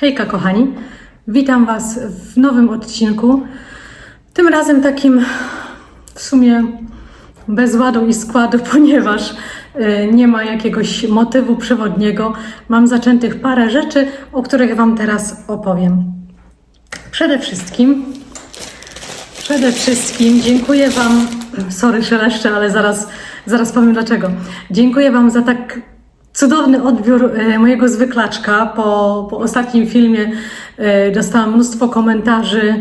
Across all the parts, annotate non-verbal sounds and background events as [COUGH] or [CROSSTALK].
Hejka kochani, witam Was w nowym odcinku. Tym razem takim w sumie bez ładu i składu, [LAUGHS] ponieważ y, nie ma jakiegoś motywu przewodniego. Mam zaczętych parę rzeczy, o których Wam teraz opowiem. Przede wszystkim, przede wszystkim dziękuję Wam, sorry szeleszcze, ale zaraz, zaraz powiem dlaczego. Dziękuję Wam za tak cudowny odbiór e, mojego zwyklaczka. Po, po ostatnim filmie e, dostałam mnóstwo komentarzy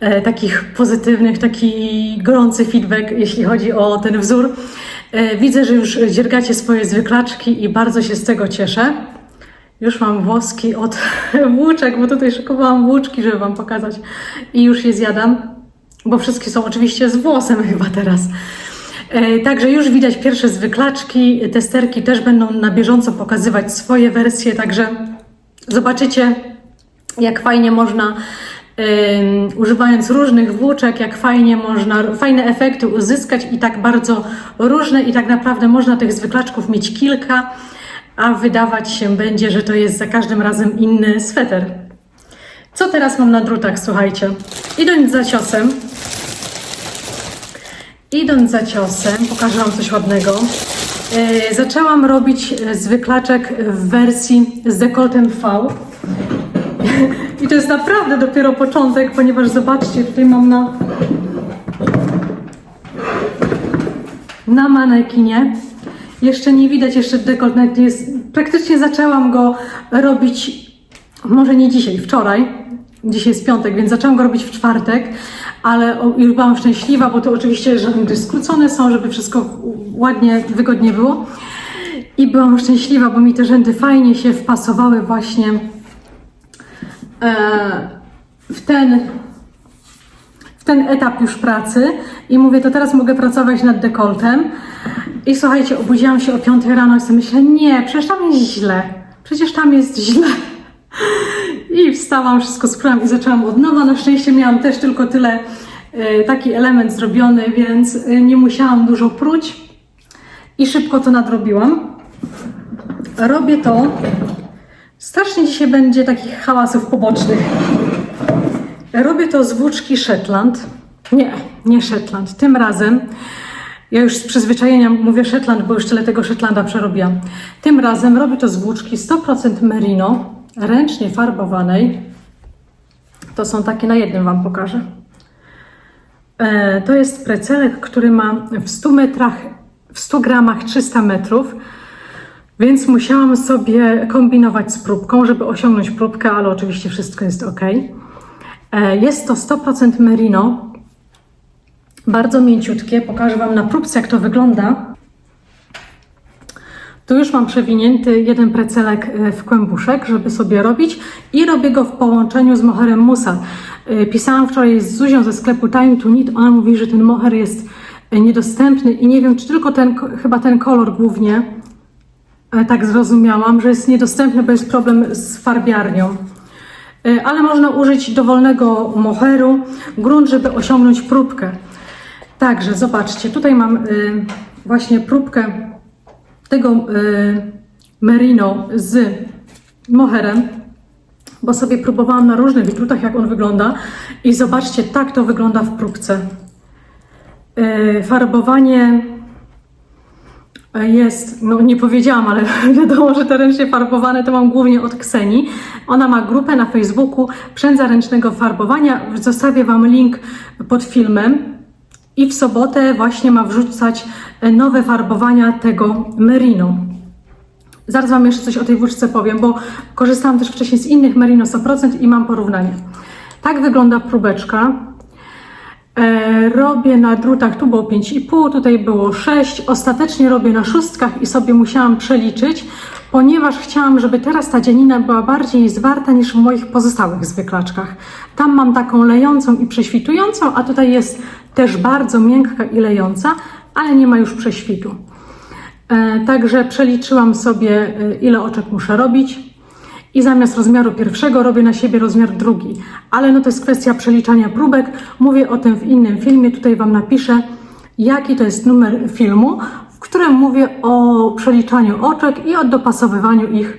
e, takich pozytywnych, taki gorący feedback, jeśli chodzi o ten wzór. Widzę, że już dziergacie swoje zwyklaczki i bardzo się z tego cieszę. Już mam włoski od [LAUGHS] włóczek, bo tutaj szykowałam włóczki, żeby Wam pokazać i już je zjadam, bo wszystkie są oczywiście z włosem [LAUGHS] chyba teraz. E, Także już widać pierwsze zwyklaczki, testerki też będą na bieżąco pokazywać swoje wersje, także zobaczycie jak fajnie można używając różnych włóczek, jak fajnie można fajne efekty uzyskać i tak bardzo różne i tak naprawdę można tych zwyklaczków mieć kilka, a wydawać się będzie, że to jest za każdym razem inny sweter. Co teraz mam na drutach, słuchajcie? Idąc za ciosem, Idąc za ciosem, pokażę Wam coś ładnego. E, zaczęłam robić e, zwyklaczek w wersji z dekoltem V. [LAUGHS] I to jest naprawdę dopiero początek, ponieważ zobaczcie, tutaj mam na, na manekinie. Jeszcze nie widać, jeszcze dekolt nawet jest. Praktycznie zaczęłam go robić, może nie dzisiaj, wczoraj. Dzisiaj jest piątek, więc zaczęłam go robić w czwartek, ale już byłam szczęśliwa, bo to oczywiście rzędy skrócone są, żeby wszystko ładnie, wygodnie było. I byłam szczęśliwa, bo mi te rzędy fajnie się wpasowały właśnie e, w ten ten etap już pracy i mówię, to teraz mogę pracować nad dekoltem. I słuchajcie, obudziłam się o 5 rano i sobie myślę, nie, przecież tam jest źle. Przecież tam jest źle. Wstałam, wszystko skryłam i zaczęłam od nowa. Na szczęście miałam też tylko tyle, e, taki element zrobiony, więc e, nie musiałam dużo pruć i szybko to nadrobiłam. Robię to. Strasznie dzisiaj będzie takich hałasów pobocznych. Robię to z włóczki Shetland. Nie, nie Shetland. Tym razem, ja już z przyzwyczajenia mówię Shetland, bo już tyle tego Shetlanda przerobiłam. Tym razem robię to z włóczki 100% merino, ręcznie farbowanej. To są takie, na jednym Wam pokażę. E, To jest precelek, który ma w 100 metrach, w 100 gramach 300 metrów. Więc musiałam sobie kombinować z próbką, żeby osiągnąć próbkę, ale oczywiście wszystko jest ok. E, Jest to 100% merino, bardzo mięciutkie. Pokażę Wam na próbce, jak to wygląda. Tu już mam przewinięty jeden precelek e, w kłębuszek, żeby sobie robić i robię go w połączeniu z moherem Musa. E, Pisałam wczoraj z Zuzią ze sklepu Time to Knit. Ona mówi, że ten moher jest e, niedostępny i nie wiem, czy tylko ten, chyba ten kolor głównie, tak zrozumiałam, że jest niedostępny, bo jest problem z farbiarnią. Ale można użyć dowolnego moheru, grunt, żeby osiągnąć próbkę. Także zobaczcie, tutaj mam właśnie próbkę tego y, merino z moherem, bo sobie próbowałam na różnych wytrutach, jak on wygląda i zobaczcie, tak to wygląda w próbce. Y, farbowanie jest, no nie powiedziałam, ale [LAUGHS] wiadomo, że te ręcznie farbowane to mam głównie od Kseni. Ona ma grupę na Facebooku Przędza Ręcznego Farbowania. Zostawię Wam link pod filmem. I w sobotę właśnie ma wrzucać nowe farbowania tego merino. Zaraz Wam jeszcze coś o tej włóczce powiem, bo korzystałam też wcześniej z innych merino 100% i mam porównanie. Tak wygląda próbeczka. E, robię na drutach, tu było 5,5, tutaj było 6. Ostatecznie robię na szóstkach i sobie musiałam przeliczyć, ponieważ chciałam, żeby teraz ta dzianina była bardziej zwarta niż w moich pozostałych zwyklaczkach. Tam mam taką lejącą i prześwitującą, a tutaj jest też bardzo miękka i lejąca, ale nie ma już prześwitu. E, Także przeliczyłam sobie, e, ile oczek muszę robić i zamiast rozmiaru pierwszego robię na siebie rozmiar drugi. Ale no to jest kwestia przeliczania próbek. Mówię o tym w innym filmie. Tutaj Wam napiszę, jaki to jest numer filmu, w którym mówię o przeliczaniu oczek i o dopasowywaniu ich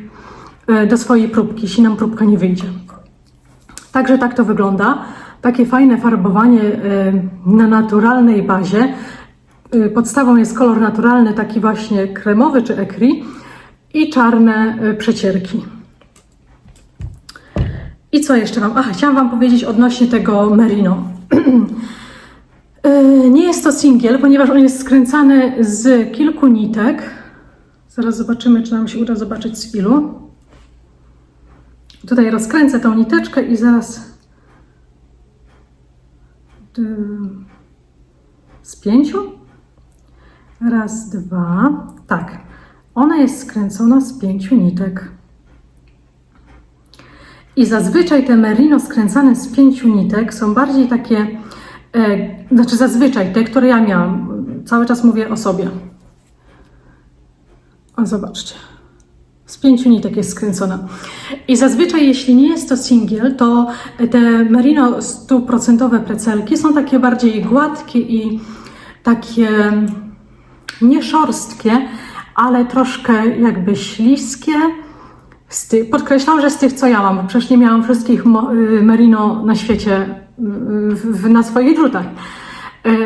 e, do swojej próbki, jeśli nam próbka nie wyjdzie. Także tak to wygląda. Takie fajne farbowanie e, na naturalnej bazie. E, Podstawą jest kolor naturalny, taki właśnie kremowy czy ekri i czarne e, przecierki. I co jeszcze Wam? Aha, chciałam Wam powiedzieć odnośnie tego merino. [CLEARS THROAT] Nie jest to singiel, ponieważ on jest skręcany z kilku nitek. Zaraz zobaczymy, czy nam się uda zobaczyć z ilu. Tutaj rozkręcę tą niteczkę i zaraz z pięciu. Raz, dwa. Tak. Ona jest skręcona z pięciu nitek. I zazwyczaj te merino skręcane z pięciu nitek są bardziej takie, e, znaczy zazwyczaj te, które ja miałam, cały czas mówię o sobie. O, zobaczcie. Z pięciu nitek jest skręcona. I zazwyczaj, jeśli nie jest to singiel, to te merino stuprocentowe precelki są takie bardziej gładkie i takie nie szorstkie, ale troszkę jakby śliskie. Podkreślam, że z tych, co ja mam, bo przecież nie miałam wszystkich y, merino na świecie y, w, na swoich drutach.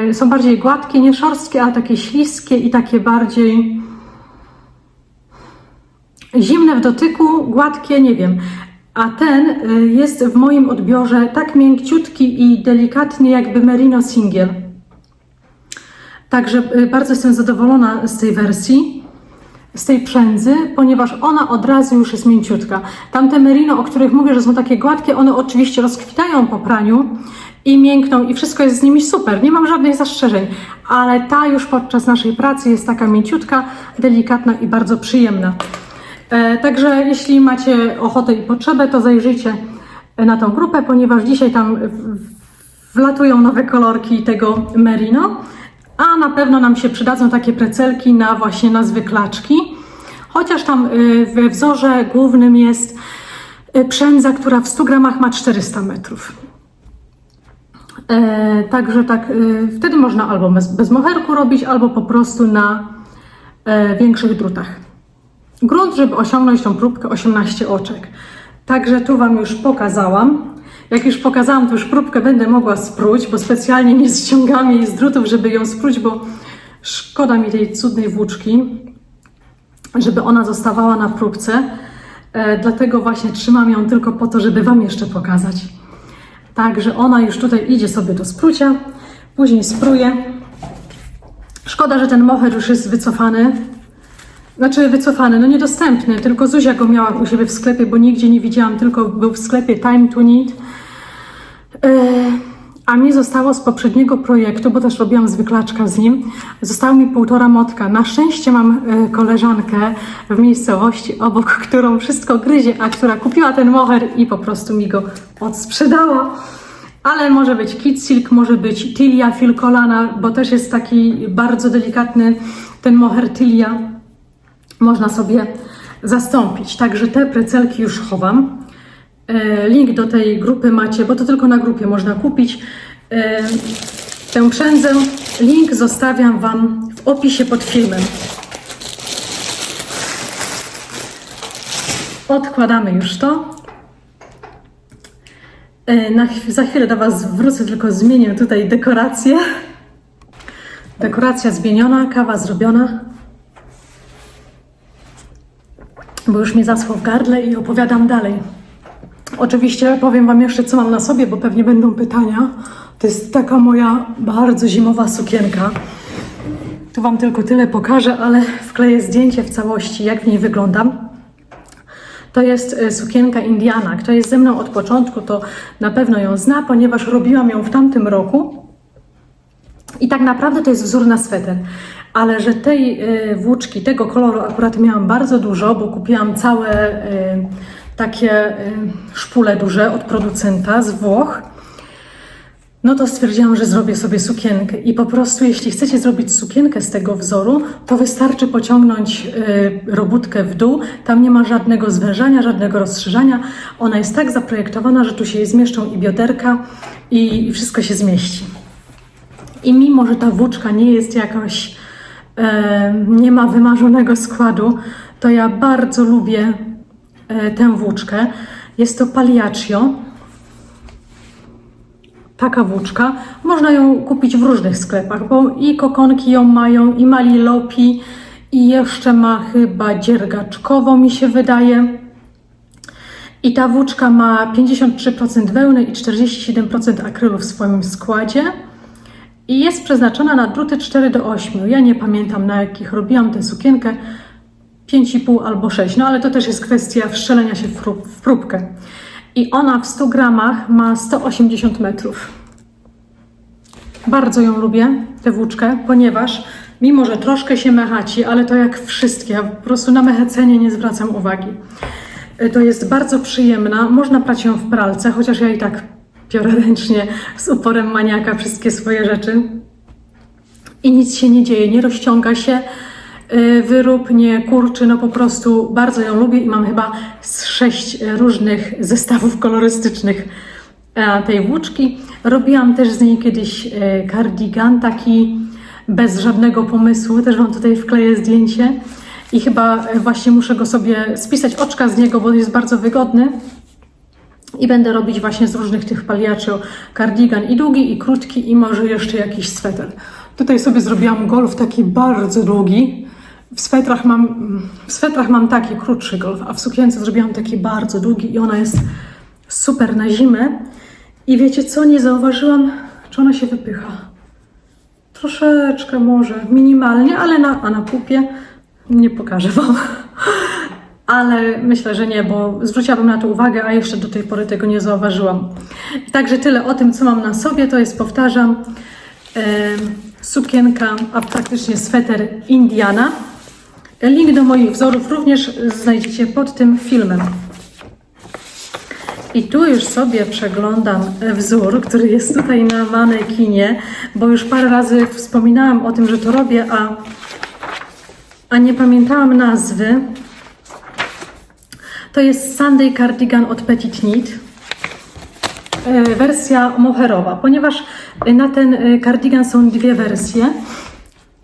Y, Są bardziej gładkie, nie szorstkie, ale takie śliskie i takie bardziej zimne w dotyku, gładkie, nie wiem. A ten y, jest w moim odbiorze tak miękciutki i delikatny, jakby merino singiel. Także y, bardzo jestem zadowolona z tej wersji, z tej przędzy, ponieważ ona od razu już jest mięciutka. Tamte merino, o których mówię, że są takie gładkie, one oczywiście rozkwitają po praniu i miękną i wszystko jest z nimi super, nie mam żadnych zastrzeżeń, ale ta już podczas naszej pracy jest taka mięciutka, delikatna i bardzo przyjemna. E, Także jeśli macie ochotę i potrzebę, to zajrzyjcie na tą grupę, ponieważ dzisiaj tam wlatują nowe kolorki tego merino, a na pewno nam się przydadzą takie precelki na właśnie na zwyklaczki. Chociaż tam y, we wzorze głównym jest y, przędza, która w 100 gramach ma 400 metrów. E, Także tak, wtedy można albo bez, moherku robić, albo po prostu na e, większych drutach. Grunt, żeby osiągnąć tą próbkę 18 oczek. Także tu Wam już pokazałam. Jak już pokazałam, to już próbkę będę mogła spróć, bo specjalnie nie ściągam jej z drutów, żeby ją spróć, bo szkoda mi tej cudnej włóczki, żeby ona zostawała na próbce. E, dlatego właśnie trzymam ją tylko po to, żeby Wam jeszcze pokazać. Także ona już tutaj idzie sobie do sprucia, później spruje. Szkoda, że ten moher już jest wycofany, znaczy wycofany, no niedostępny, tylko Zuzia go miała u siebie w sklepie, bo nigdzie nie widziałam, tylko był w sklepie Time to Need. Yy, A mi zostało z poprzedniego projektu, bo też robiłam zwyklaczka z nim, zostało mi półtora motka. Na szczęście mam yy, koleżankę w miejscowości obok, [LAUGHS] którą wszystko gryzie, a która kupiła ten moher i po prostu mi go odsprzedała. Ale może być Kid Silk, może być Tilia Filcolana, bo też jest taki bardzo delikatny ten moher Tilia można sobie zastąpić. Także te precelki już chowam. E, Link do tej grupy macie, bo to tylko na grupie można kupić. E, Tę przędzę, link zostawiam Wam w opisie pod filmem. Odkładamy już to. E, Na, za chwilę do Was wrócę, tylko zmienię tutaj dekorację. Dekoracja zmieniona, kawa zrobiona. Bo już mi zaschło w gardle i opowiadam dalej. Oczywiście powiem Wam jeszcze, co mam na sobie, bo pewnie będą pytania. To jest taka moja bardzo zimowa sukienka. Tu Wam tylko tyle pokażę, ale wkleję zdjęcie w całości, jak w niej wyglądam. To jest e, sukienka Indiana. Kto jest ze mną od początku, to na pewno ją zna, ponieważ robiłam ją w tamtym roku. I tak naprawdę to jest wzór na sweter. Ale że tej y, włóczki, tego koloru akurat miałam bardzo dużo, bo kupiłam całe y, takie y, szpule duże od producenta z Włoch. No to stwierdziłam, że zrobię sobie sukienkę. I po prostu, jeśli chcecie zrobić sukienkę z tego wzoru, to wystarczy pociągnąć robótkę w dół. Tam nie ma żadnego zwężania, żadnego rozszerzania. Ona jest tak zaprojektowana, że tu się zmieszczą i bioderka i wszystko się zmieści. I mimo, że ta włóczka nie jest jakaś, e, nie ma wymarzonego składu, to ja bardzo lubię e, tę włóczkę. Jest to Pagliaccio. Taka włóczka. Można ją kupić w różnych sklepach, bo i kokonki ją mają, i malilopi, i jeszcze ma chyba dziergaczkową, mi się wydaje. I ta włóczka ma 53% wełny i 47% akrylu w swoim składzie. I jest przeznaczona na druty 4 do 8. Ja nie pamiętam na jakich robiłam tę sukienkę. 5,5 albo 6. No ale to też jest kwestia wszczelenia się w, w próbkę. I ona w 100 gramach ma 180 metrów. Bardzo ją lubię, tę włóczkę, ponieważ mimo, że troszkę się mechaci, ale to jak wszystkie, ja po prostu na mechacenie nie zwracam uwagi. Y, To jest bardzo przyjemna, można prać ją w pralce, chociaż ja i tak biorę ręcznie z uporem maniaka wszystkie swoje rzeczy. I nic się nie dzieje, nie rozciąga się y, wyrób, nie kurczy, no po prostu bardzo ją lubię i mam chyba z sześć różnych zestawów kolorystycznych e, tej włóczki. Robiłam też z niej kiedyś e, kardigan, taki bez żadnego pomysłu, też Wam tutaj wkleję zdjęcie i chyba e, właśnie muszę go sobie spisać oczka z niego, bo jest bardzo wygodny. I będę robić właśnie z różnych tych paliaccio kardigan i długi, i krótki, i może jeszcze jakiś sweter. Tutaj sobie zrobiłam golf taki bardzo długi. W swetrach mam, w swetrach mam taki krótszy golf, a w sukience zrobiłam taki bardzo długi i ona jest super na zimę. I wiecie co, nie zauważyłam, czy ona się wypycha. Troszeczkę może, minimalnie, ale na, a na pupie nie pokażę Wam. Ale myślę, że nie, bo zwróciłabym na to uwagę, a jeszcze do tej pory tego nie zauważyłam. Także tyle o tym, co mam na sobie, to jest, powtarzam, e, sukienka, a praktycznie sweter Indiana. Link do moich wzorów również znajdziecie pod tym filmem. I tu już sobie przeglądam wzór, który jest tutaj na manekinie, bo już parę razy wspominałam o tym, że to robię, a, a nie pamiętałam nazwy. To jest Sunday Cardigan od Petit Knit. E, Wersja moherowa, ponieważ na ten e, kardigan są dwie wersje.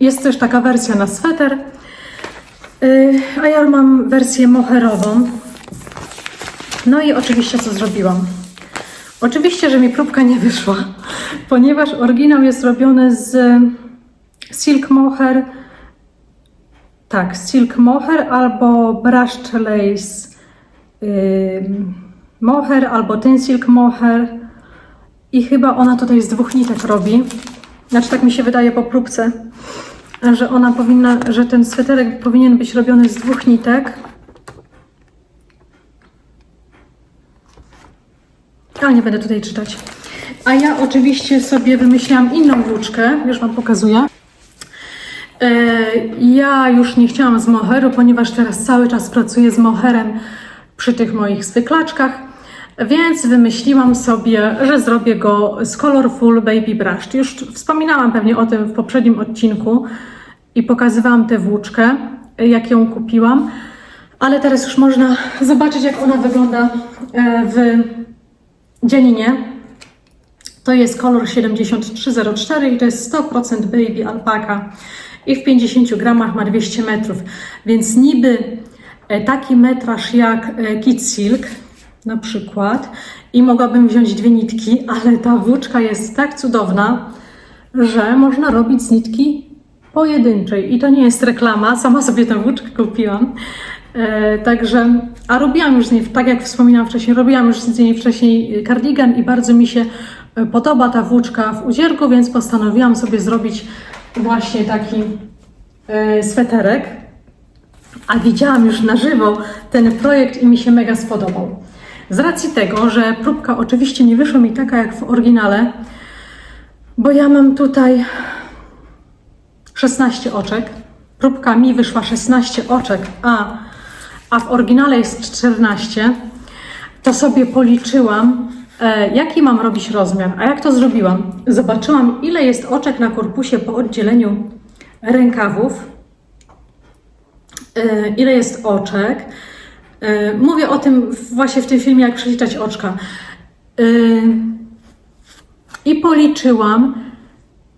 Jest też taka wersja na sweter, e, a ja mam wersję moherową. No i oczywiście co zrobiłam? Oczywiście, że mi próbka nie wyszła, [LAUGHS] ponieważ oryginał jest robiony z silk mohair, tak, silk mohair albo brushed lace mohair albo ten silk mohair i chyba ona tutaj z dwóch nitek robi. Znaczy tak mi się wydaje po próbce, że ona powinna, że ten sweterek powinien być robiony z dwóch nitek. Ale nie będę tutaj czytać. A ja oczywiście sobie wymyśliłam inną włóczkę, już Wam pokazuję. E, Ja już nie chciałam z moheru, ponieważ teraz cały czas pracuję z moherem przy tych moich zwyklaczkach, więc wymyśliłam sobie, że zrobię go z Colorful Baby Brush. Już wspominałam pewnie o tym w poprzednim odcinku i pokazywałam tę włóczkę, jak ją kupiłam, ale teraz już można zobaczyć, jak ona wygląda e, w dzianinie. To jest kolor 7304 i to jest 100% baby alpaka i w 50 gramach ma 200 metrów, więc niby taki metraż jak e, Kid Silk na przykład i mogłabym wziąć dwie nitki, [LAUGHS] ale ta włóczka jest tak cudowna, że można robić z nitki pojedynczej i to nie jest reklama, sama sobie tę włóczkę kupiłam. E, także, a robiłam już z niej, tak jak wspominałam wcześniej, robiłam już z niej wcześniej kardigan i bardzo mi się e, podoba ta włóczka w udzierku, więc postanowiłam sobie zrobić właśnie taki e, sweterek. A widziałam już na żywo ten projekt i mi się mega spodobał. Z racji tego, że próbka oczywiście nie wyszła mi taka jak w oryginale, bo ja mam tutaj 16 oczek. Próbka mi wyszła 16 oczek, a, a w oryginale jest 14. To sobie policzyłam, e, jaki mam robić rozmiar. A jak to zrobiłam? Zobaczyłam, ile jest oczek na korpusie po oddzieleniu rękawów. E, ile jest oczek. E, Mówię o tym właśnie w tym filmie, jak przeliczać oczka. E, I policzyłam,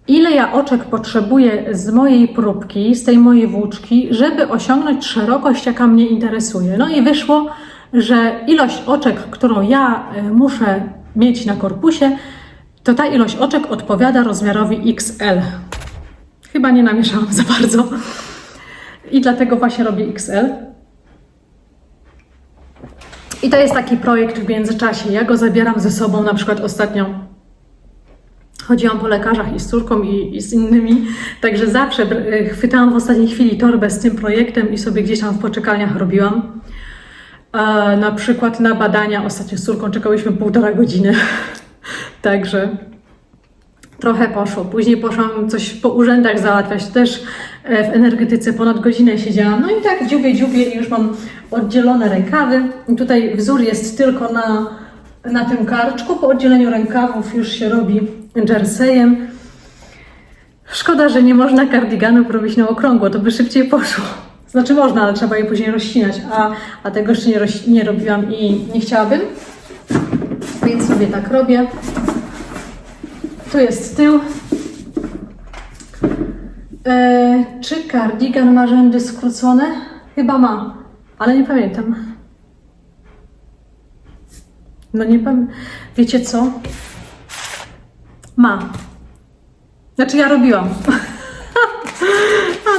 ile ja oczek potrzebuję z mojej próbki, z tej mojej włóczki, żeby osiągnąć szerokość, jaka mnie interesuje. No i wyszło, że ilość oczek, którą ja muszę mieć na korpusie, to ta ilość oczek odpowiada rozmiarowi XL. Chyba nie namieszałam za bardzo. I dlatego właśnie robię XL. I to jest taki projekt w międzyczasie. Ja go zabieram ze sobą, na przykład ostatnio chodziłam po lekarzach i z córką i, i z innymi, także zawsze br- chwytałam w ostatniej chwili torbę z tym projektem i sobie gdzieś tam w poczekalniach robiłam. A na przykład na badania ostatnio z córką czekałyśmy półtora godziny, [LAUGHS] także trochę poszło. Później poszłam coś po urzędach załatwiać, też e, w energetyce ponad godzinę siedziałam. No i tak dziubię, dziubię i już mam oddzielone rękawy. I tutaj wzór jest tylko na, na tym karczku. Po oddzieleniu rękawów już się robi jerseyem. Szkoda, że nie można kardiganów robić na okrągło, to by szybciej poszło. Znaczy można, ale trzeba je później rozcinać, a, a tego jeszcze nie, nie robiłam i nie chciałabym. Więc sobie tak robię. Tu jest tył. E, czy kardigan ma rzędy skrócone? Chyba ma, ale nie pamiętam. No nie pamiętam. Wiecie co? Ma. Znaczy ja robiłam. [LAUGHS]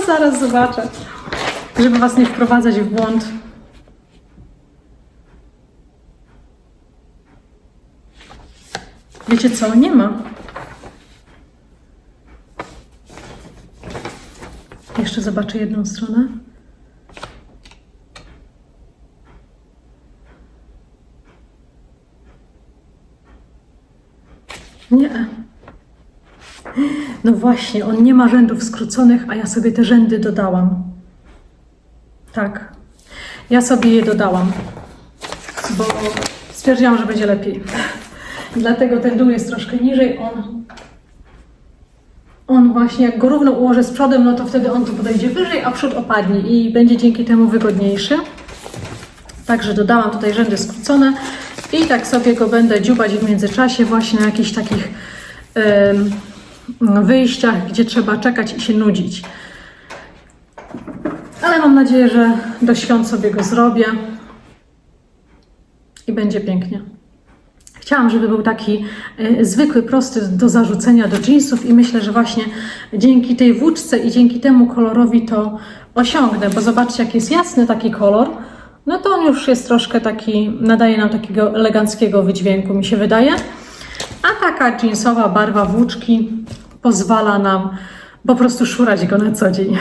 A zaraz zobaczę. Żeby was nie wprowadzać w błąd. Wiecie co? Nie ma. Jeszcze zobaczę jedną stronę. Nie. No właśnie, on nie ma rzędów skróconych, a ja sobie te rzędy dodałam. Tak. Ja sobie je dodałam, bo stwierdziłam, że będzie lepiej. Dlatego ten dół jest troszkę niżej. On, on właśnie, jak go równo ułożę z przodem, no to wtedy on tu podejdzie wyżej, a przód opadnie i będzie dzięki temu wygodniejszy. Także dodałam tutaj rzędy skrócone i tak sobie go będę dziubać w międzyczasie właśnie na jakichś takich wyjściach, gdzie trzeba czekać i się nudzić. Ale mam nadzieję, że do świąt sobie go zrobię i będzie pięknie. Chciałam, żeby był taki y, zwykły, prosty do zarzucenia do jeansów i myślę, że właśnie dzięki tej włóczce i dzięki temu kolorowi to osiągnę, bo zobaczcie, jak jest jasny taki kolor, no to on już jest troszkę taki, nadaje nam takiego eleganckiego wydźwięku, mi się wydaje. A taka jeansowa barwa włóczki pozwala nam po prostu szurać go na co dzień.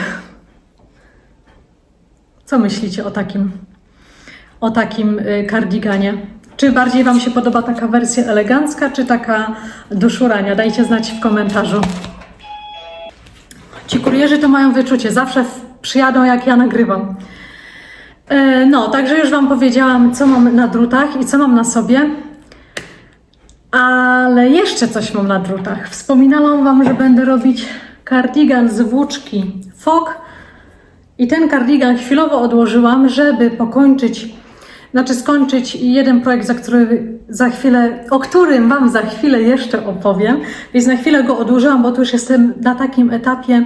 Co myślicie o takim, o takim y, kardiganie? Czy bardziej Wam się podoba taka wersja elegancka, czy taka do szurania? Dajcie znać w komentarzu. Ci kurierzy to mają wyczucie, zawsze przyjadą jak ja nagrywam. E, No, także już Wam powiedziałam, co mam na drutach i co mam na sobie. Ale jeszcze coś mam na drutach. Wspominałam Wam, że będę robić kardigan z włóczki FOK. I ten kardigan chwilowo odłożyłam, żeby pokończyć, znaczy skończyć jeden projekt, za który za chwilę, o którym Wam za chwilę jeszcze opowiem. Więc na chwilę go odłożyłam, bo tu już jestem na takim etapie,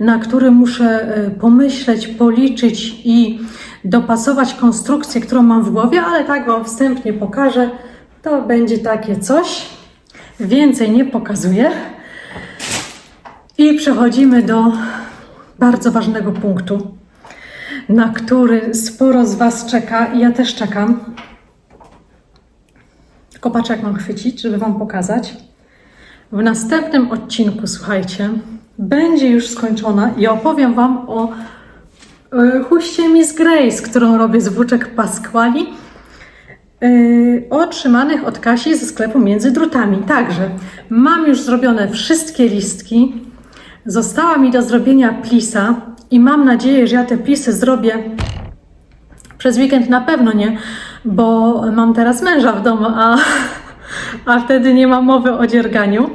na którym muszę e, pomyśleć, policzyć i dopasować konstrukcję, którą mam w głowie, ale tak Wam wstępnie pokażę. To będzie takie coś. Więcej nie pokazuję. I przechodzimy do bardzo ważnego punktu, na który sporo z Was czeka i ja też czekam. Tylko patrzę, jak mam chwycić, żeby Wam pokazać. W następnym odcinku, słuchajcie, będzie już skończona i opowiem Wam o y, huście Miss Grace, którą robię z włóczek Pasquali, y, otrzymanych od Kasi ze sklepu Między Drutami. Także mam już zrobione wszystkie listki. Została mi do zrobienia plisa i mam nadzieję, że ja te plisy zrobię przez weekend na pewno nie, bo mam teraz męża w domu, a, a wtedy nie ma mowy o dzierganiu.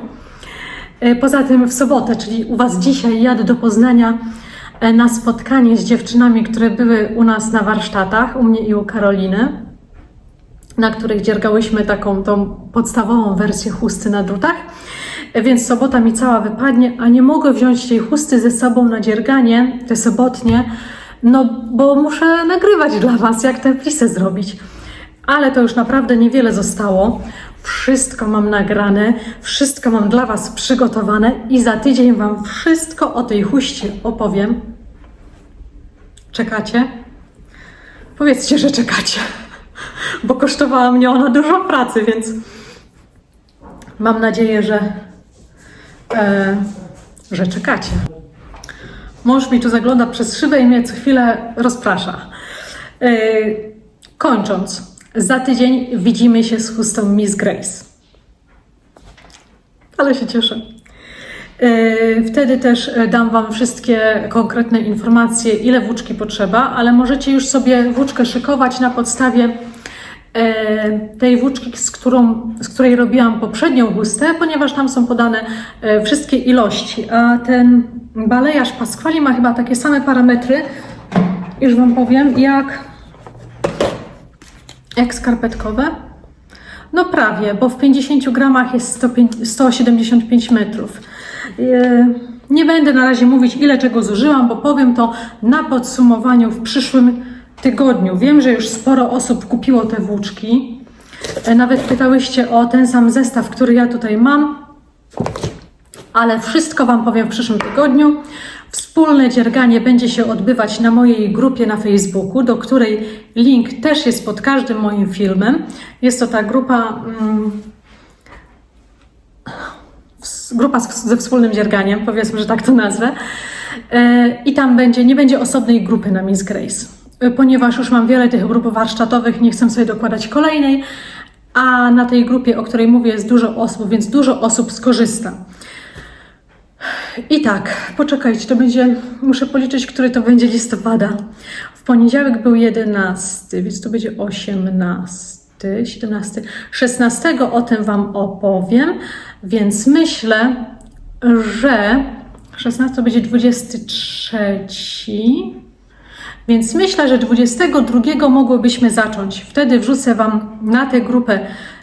E, Poza tym w sobotę, czyli u Was dzisiaj, jadę do Poznania e, na spotkanie z dziewczynami, które były u nas na warsztatach, u mnie i u Karoliny, na których dziergałyśmy taką tą podstawową wersję chusty na drutach. Więc sobota mi cała wypadnie, a nie mogę wziąć tej chusty ze sobą na dzierganie, te sobotnie, no bo muszę nagrywać dla Was, jak te plisy zrobić. ale to już naprawdę niewiele zostało. Wszystko mam nagrane, wszystko mam dla Was przygotowane i za tydzień Wam wszystko o tej huście opowiem. Czekacie? Powiedzcie, że czekacie, bo kosztowała mnie ona dużo pracy, więc mam nadzieję, że, e, że czekacie. Mąż mi tu zagląda przez szybę i mnie co chwilę rozprasza. E, kończąc, za tydzień widzimy się z chustą Miss Grace. Ale się cieszę. E, Wtedy też dam Wam wszystkie konkretne informacje, ile włóczki potrzeba, ale możecie już sobie włóczkę szykować na podstawie tej włóczki, z, którą, z której robiłam poprzednią chustę, ponieważ tam są podane e, wszystkie ilości. A ten balejarz Pasquali ma chyba takie same parametry, już Wam powiem, jak, jak skarpetkowe. No prawie, bo w 50 gramach jest 105, 175 metrów. E, Nie będę na razie mówić, ile czego zużyłam, bo powiem to na podsumowaniu w przyszłym tygodniu. Wiem, że już sporo osób kupiło te włóczki. E, Nawet pytałyście o ten sam zestaw, który ja tutaj mam, ale wszystko Wam powiem w przyszłym tygodniu. Wspólne dzierganie będzie się odbywać na mojej grupie na Facebooku, do której link też jest pod każdym moim filmem. Jest to ta grupa. Mm, grupa ze wspólnym dzierganiem, powiedzmy, że tak to nazwę. E, I tam będzie, nie będzie osobnej grupy na Miss Grace, ponieważ już mam wiele tych grup warsztatowych, nie chcę sobie dokładać kolejnej, a na tej grupie, o której mówię, jest dużo osób, więc dużo osób skorzysta. I tak, poczekajcie, to będzie, muszę policzyć, który to będzie listopada. W poniedziałek był 11, więc to będzie 18, 17, 16 o tym Wam opowiem, więc myślę, że 16 to będzie 23, więc myślę, że 22 mogłybyśmy zacząć. Wtedy wrzucę Wam na tę grupę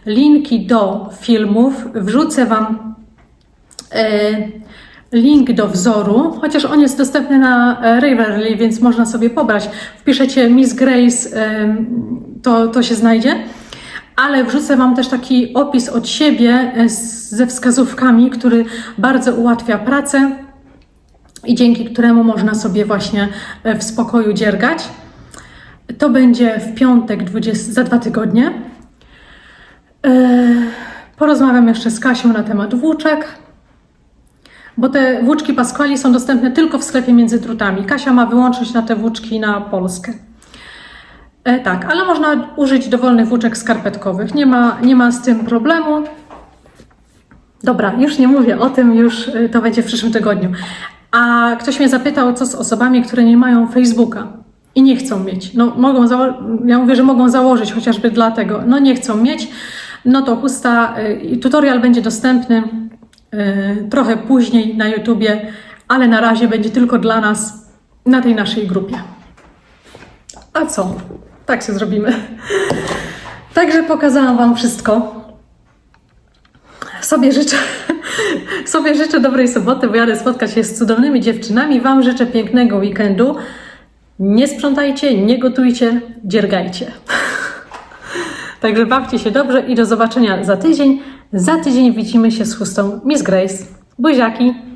linki do filmów, wrzucę Wam e, link do wzoru, chociaż on jest dostępny na Ravelry, więc można sobie pobrać. Wpiszecie Miss Grace, e, to, to się znajdzie. Ale wrzucę Wam też taki opis od siebie e, ze wskazówkami, który bardzo ułatwia pracę i dzięki któremu można sobie właśnie e, w spokoju dziergać. To będzie w piątek 20, za dwa tygodnie. E, Porozmawiam jeszcze z Kasią na temat włóczek, bo te włóczki Pasquali są dostępne tylko w sklepie między drutami. Kasia ma wyłączyć na te włóczki na Polskę. E, tak, ale można użyć dowolnych włóczek skarpetkowych. Nie ma, nie ma z tym problemu. Dobra, już nie mówię o tym, już y, to będzie w przyszłym tygodniu. A ktoś mnie zapytał, co z osobami, które nie mają Facebooka i nie chcą mieć. No, mogą ja mówię, że mogą założyć chociażby dlatego. No, nie chcą mieć. No to chusta, y, tutorial będzie dostępny y, trochę później na YouTubie, ale na razie będzie tylko dla nas na tej naszej grupie. A co? Tak się zrobimy. Także pokazałam Wam wszystko. Sobie życzę, sobie życzę dobrej soboty, bo jadę spotkać się z cudownymi dziewczynami. Wam życzę pięknego weekendu. Nie sprzątajcie, nie gotujcie, dziergajcie. [LAUGHS] Także bawcie się dobrze i do zobaczenia za tydzień. Za tydzień widzimy się z chustą Miss Grace. Buziaki!